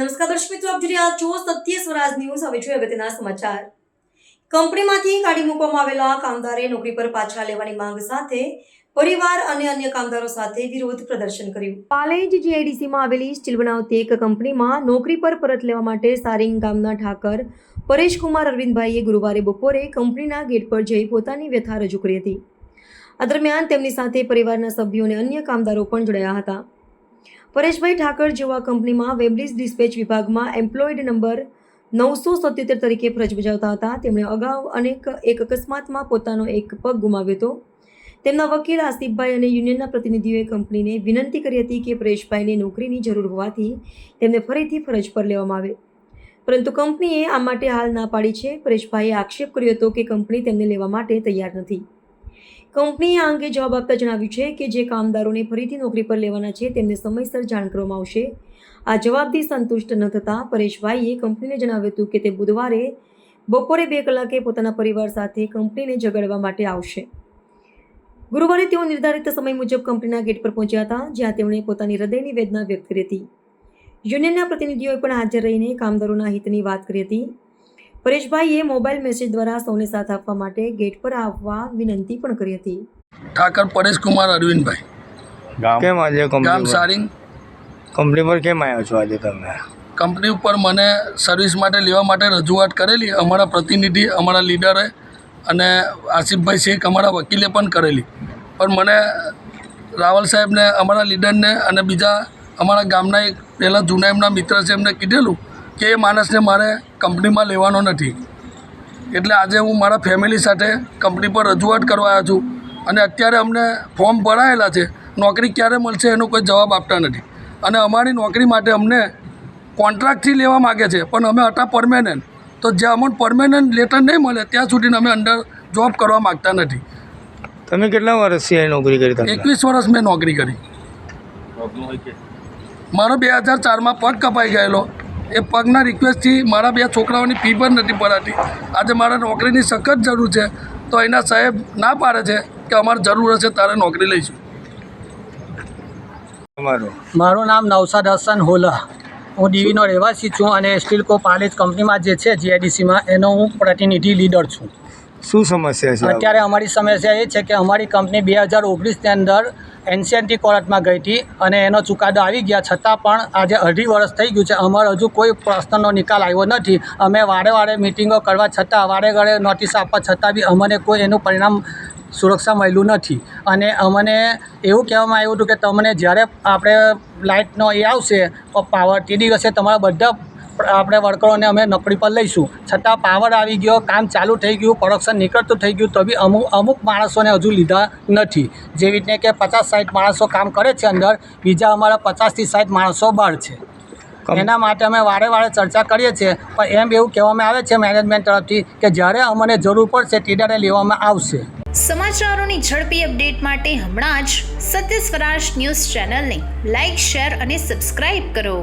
દર્શક મિત્રો, આપ જોઈ રહ્યા છો સત્ય સ્વરાજ ન્યૂઝ. હવે જોઈએ અગત્યના સમાચાર. કંપનીમાંથી કાઢી મૂકવામાં આવેલા કામદારે નોકરી પર પાછા લેવાની માંગ સાથે પરિવાર અને અન્ય કામદારો સાથે વિરોધ પ્રદર્શન કર્યું. પાલેજ જીઆઈડીસીમાં આવેલી સ્ટીલ બનાવતી એક કંપનીમાં નોકરી પર પરત લેવા માટે સારિંગ ગામના ઠાકર પરેશકુમાર અરવિંદભાઈએ ગુરુવારે બપોરે કંપનીના ગેટ પર જઈ પોતાની વ્યથા રજૂ કરી હતી. આ દરમિયાન તેમની સાથે પરિવારના સભ્યો અને અન્ય કામદારો પણ જોડાયા હતા. પરેશભાઈ ઠાકર જેવા કંપનીમાં વેબલિસ ડિસ્પેચ વિભાગમાં એમ્પ્લોઈડ નંબર નવસો સત્યોતેર તરીકે ફરજ બજાવતા હતા. તેમણે અગાઉ અનેક એક અકસ્માતમાં પોતાનો એક પગ ગુમાવ્યો હતો. તેમના વકીલ આસિફભાઈ અને યુનિયનના પ્રતિનિધિઓએ કંપનીને વિનંતી કરી હતી કે પરેશભાઈને નોકરીની જરૂર હોવાથી તેમને ફરીથી ફરજ પર લેવામાં આવે. પરંતુ કંપનીએ આ માટે હાલ ના પાડી છે. પરેશભાઈએ આક્ષેપ કર્યો હતો કે કંપની તેમને લેવા માટે તૈયાર નથી. કંપનીએ આ અંગે જવાબ આપતા જણાવ્યું છે કે જે કામદારોને ફરીથી નોકરી પર લેવાના છે, તેમને સમયસર જાણ કરવામાં આવશે. આ જવાબથી સંતુષ્ટ ન થતાં પરેશભાઈએ કંપનીને જણાવ્યું હતું કે તે બુધવારે બપોરે બે કલાકે પોતાના પરિવાર સાથે કંપનીને જગાડવા માટે આવશે. ગુરુવારે તેઓ નિર્ધારિત સમય મુજબ કંપનીના ગેટ પર પહોંચ્યા હતા, જ્યાં તેમણે પોતાની હૃદયની વેદના વ્યક્ત કરી હતી. યુનિયનના પ્રતિનિધિઓએ પણ હાજર રહીને કામદારોના હિતની વાત કરી હતી. પરેશભાઈએ મોબાઈલ મેસેજ દ્વારા સૌને સાથ આપવા માટે ગેટ પર આવવા વિનંતી પણ કરી હતી. ઠાકર પરેશકુમાર અરવિંદભાઈ. કેમ આજે ગામ કંપની સારિંગ કંપની પર કેમ આવ્યા છો આજે તમે? કંપની ઉપર મને સર્વિસ માટે લેવા માટે રજૂઆત કરેલી અમારા પ્રતિનિધિ અમારા લીડરે અને આસિફભાઈ શેખ અમારા વકીલે પણ કરેલી. પણ મને રાવલ સાહેબને અમારા લીડરને અને બીજા અમારા ગામના એક પહેલાં જૂના એમના મિત્ર છે એમને કીધેલું કે એ માણસને મારે કંપનીમાં લેવાનો નથી. એટલે આજે હું મારા ફેમિલી સાથે કંપની પર રજૂઆત કરવા આવ્યો છું અને અત્યારે અમને ફોર્મ ભરાયેલા છે. નોકરી ક્યારે મળશે એનો કોઈ જવાબ આપતા નથી. અને અમારી નોકરી માટે અમને કોન્ટ્રાક્ટથી લેવા માગે છે પણ અમે હતા પરમેનન્ટ તો જ્યાં અમને પરમેનન્ટ લેટર નહીં મળે ત્યાં સુધી અમે અંદર જોબ કરવા માગતા નથી. તમે કેટલા વર્ષથી નોકરી કરી એકવીસ વર્ષ મેં નોકરી કરી. મારો બે હજાર ચારમાં પગ કપાઈ ગયેલો. એ પગના રિક્વેસ્ટથી મારા બે છોકરાઓની ફી પણ નથી ભરાતી. આજે મારે નોકરીની સખત જરૂર છે તો એના સાહેબ ના પાડે છે કે અમારે જરૂર હશે તારે નોકરી લઈશું. તમારું? મારું નામ નવસાદ હસન હોલા. હું દીવીનો રહેવાસી છું અને સ્ટીલકો પાલેજ કંપનીમાં જે છે જીઆઈડીસીમાં એનો હું પ્રતિનિધિ લીડર છું. શું સમસ્યા છે અત્યારે અમારી સમસ્યા એ છે કે અમારી કંપની બે હજાર ઓગણીસની અંદર એનસીએનટી કોર્ટમાં ગઈ હતી અને એનો ચુકાદો આવી ગયા. છતાં પણ આજે અઢી વર્ષ થઈ ગયું છે. અમારો હજુ કોઈ પ્રશ્નનો નિકાલ આવ્યો નથી. અમે વારે વારે મિટિંગો કરવા છતાં વારે વારે નોટિસ આપવા છતાં બી અમને કોઈ એનું પરિણામ સુરક્ષા મળ્યું નથી. અને અમને એવું કહેવામાં આવ્યું હતું કે તમને જ્યારે આપણે લાઇટનો એ આવશે પાવર તે દિવસે તમારા બધા આપણે વર્કરોને અમે નોકરી પર લઈશું. છતાં પાવર આવી ગયો કામ ચાલુ થઈ ગયું પ્રોડક્શન નીકળતું થઈ ગયું તો બી અમુક અમુક માણસોને હજુ લીધા નથી. જેવી રીતે કે પચાસ સાઠ માણસો કામ કરે છે અંદર બીજા અમારા પચાસથી સાઠ માણસો બહાર છે. એના માટે અમે વારે વારે ચર્ચા કરીએ છીએ પણ એમ એવું કહેવામાં આવે છે મેનેજમેન્ટ તરફથી કે જ્યારે અમને જરૂર પડશે તે ત્યારે લેવામાં આવશે. સમાચારોની ઝડપી અપડેટ માટે હમણાં જ સત્ય સ્વરાજ ન્યૂઝ ચેનલને લાઇક શેર અને સબસ્ક્રાઇબ કરો.